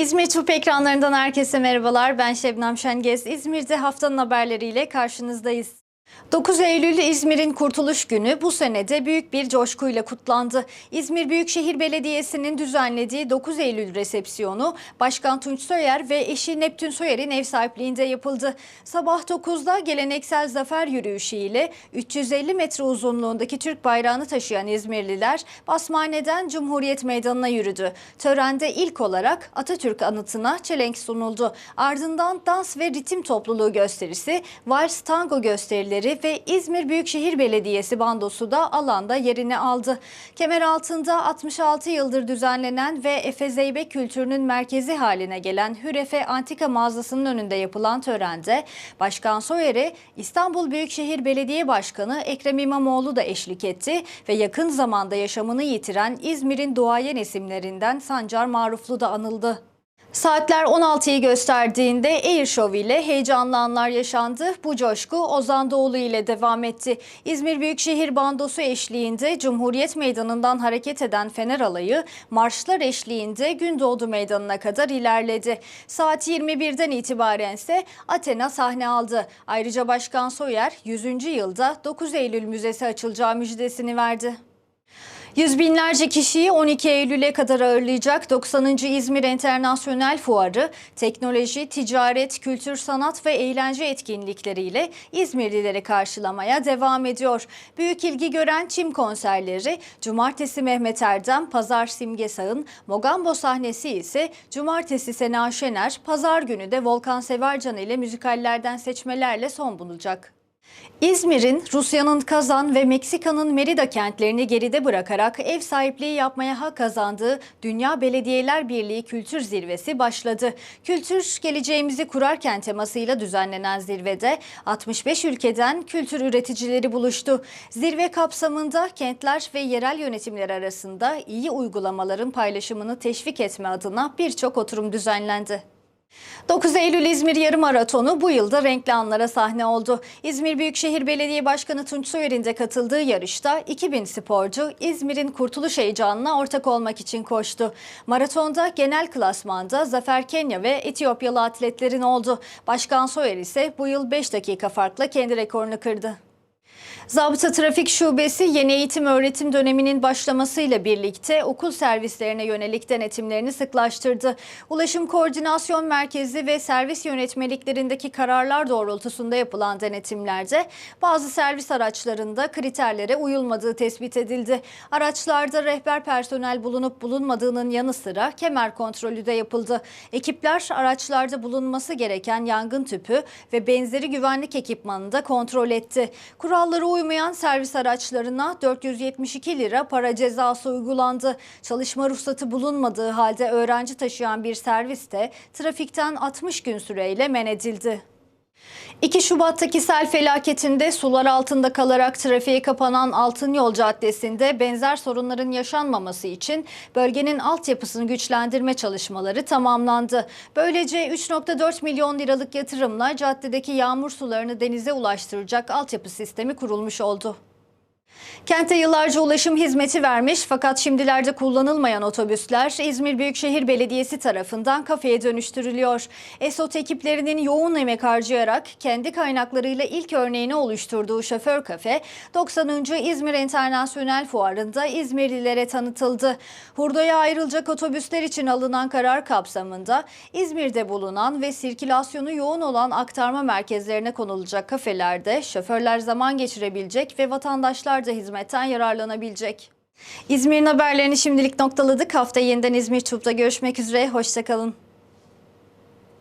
İzmir Turp ekranlarından herkese merhabalar. Ben Şebnem Şengez. İzmir'de haftanın haberleriyle karşınızdayız. 9 Eylül İzmir'in Kurtuluş Günü bu senede büyük bir coşkuyla kutlandı. İzmir Büyükşehir Belediyesi'nin düzenlediği 9 Eylül resepsiyonu Başkan Tunç Soyer ve eşi Neptün Soyer'in ev sahipliğinde yapıldı. Sabah 9'da geleneksel zafer yürüyüşü ile 350 metre uzunluğundaki Türk bayrağını taşıyan İzmirliler Basmane'den Cumhuriyet Meydanı'na yürüdü. Törende ilk olarak Atatürk anıtına çelenk sunuldu. Ardından dans ve ritim topluluğu gösterisi, vals tango gösterileri ve İzmir Büyükşehir Belediyesi bandosu da alanda yerini aldı. Kemeraltı'nda 66 yıldır düzenlenen ve Efe Zeybek kültürünün merkezi haline gelen Hürefe Antika mağazasının önünde yapılan törende Başkan Soyer'e İstanbul Büyükşehir Belediye Başkanı Ekrem İmamoğlu da eşlik etti ve yakın zamanda yaşamını yitiren İzmir'in duayen isimlerinden Sancar Maruflu da anıldı. Saatler 16'yı gösterdiğinde Air Show ile heyecanlı anlar yaşandı. Bu coşku Ozan Doğulu ile devam etti. İzmir Büyükşehir Bandosu eşliğinde Cumhuriyet Meydanı'ndan hareket eden Fener Alayı marşlar eşliğinde Gündoğdu Meydanı'na kadar ilerledi. Saat 21'den itibaren ise Athena sahne aldı. Ayrıca Başkan Soyer 100. yılda 9 Eylül Müzesi açılacağı müjdesini verdi. Yüz binlerce kişiyi 12 Eylül'e kadar ağırlayacak 90. İzmir Enternasyonel Fuarı, teknoloji, ticaret, kültür, sanat ve eğlence etkinlikleriyle İzmirlileri karşılamaya devam ediyor. Büyük ilgi gören çim konserleri, Cumartesi Mehmet Erdem, Pazar Simge Sağın, Mogambo sahnesi ise Cumartesi Sena Şener, Pazar günü de Volkan Severcan ile müzikallerden seçmelerle son bulacak. İzmir'in Rusya'nın Kazan ve Meksika'nın Merida kentlerini geride bırakarak ev sahipliği yapmaya hak kazandığı Dünya Belediyeler Birliği Kültür Zirvesi başladı. Kültür geleceğimizi kurarken temasıyla düzenlenen zirvede 65 ülkeden kültür üreticileri buluştu. Zirve kapsamında kentler ve yerel yönetimler arasında iyi uygulamaların paylaşımını teşvik etme adına birçok oturum düzenlendi. 9 Eylül İzmir Yarım Maratonu bu yılda renkli anlara sahne oldu. İzmir Büyükşehir Belediye Başkanı Tunç Soyer'in de katıldığı yarışta 2000 sporcu İzmir'in kurtuluş heyecanına ortak olmak için koştu. Maratonda genel klasmanda Zafer Kenya ve Etiyopyalı atletlerin oldu. Başkan Soyer ise bu yıl 5 dakika farkla kendi rekorunu kırdı. Zabıta Trafik Şubesi yeni eğitim öğretim döneminin başlamasıyla birlikte okul servislerine yönelik denetimlerini sıklaştırdı. Ulaşım Koordinasyon Merkezi ve servis yönetmeliklerindeki kararlar doğrultusunda yapılan denetimlerde bazı servis araçlarında kriterlere uyulmadığı tespit edildi. Araçlarda rehber personel bulunup bulunmadığının yanı sıra kemer kontrolü de yapıldı. Ekipler araçlarda bulunması gereken yangın tüpü ve benzeri güvenlik ekipmanını da kontrol etti. Kurallara uymayan servis araçlarına 472 lira para cezası uygulandı. Çalışma ruhsatı bulunmadığı halde öğrenci taşıyan bir servis de trafikten 60 gün süreyle men edildi. 2 Şubat'taki sel felaketinde sular altında kalarak trafiğe kapanan Altın Yol Caddesi'nde benzer sorunların yaşanmaması için bölgenin altyapısını güçlendirme çalışmaları tamamlandı. Böylece 3.4 milyon liralık yatırımla caddedeki yağmur sularını denize ulaştıracak altyapı sistemi kurulmuş oldu. Kente yıllarca ulaşım hizmeti vermiş fakat şimdilerde kullanılmayan otobüsler İzmir Büyükşehir Belediyesi tarafından kafeye dönüştürülüyor. ESOT ekiplerinin yoğun emek harcayarak kendi kaynaklarıyla ilk örneğini oluşturduğu şoför kafe 90. İzmir Enternasyonel Fuarı'nda İzmirlilere tanıtıldı. Hurdaya ayrılacak otobüsler için alınan karar kapsamında İzmir'de bulunan ve sirkülasyonu yoğun olan aktarma merkezlerine konulacak kafelerde şoförler zaman geçirebilecek ve vatandaşlar da hizmetten yararlanabilecek. İzmir'in haberlerini şimdilik noktaladık. Hafta yeniden İzmir Tub'da görüşmek üzere. Hoşçakalın.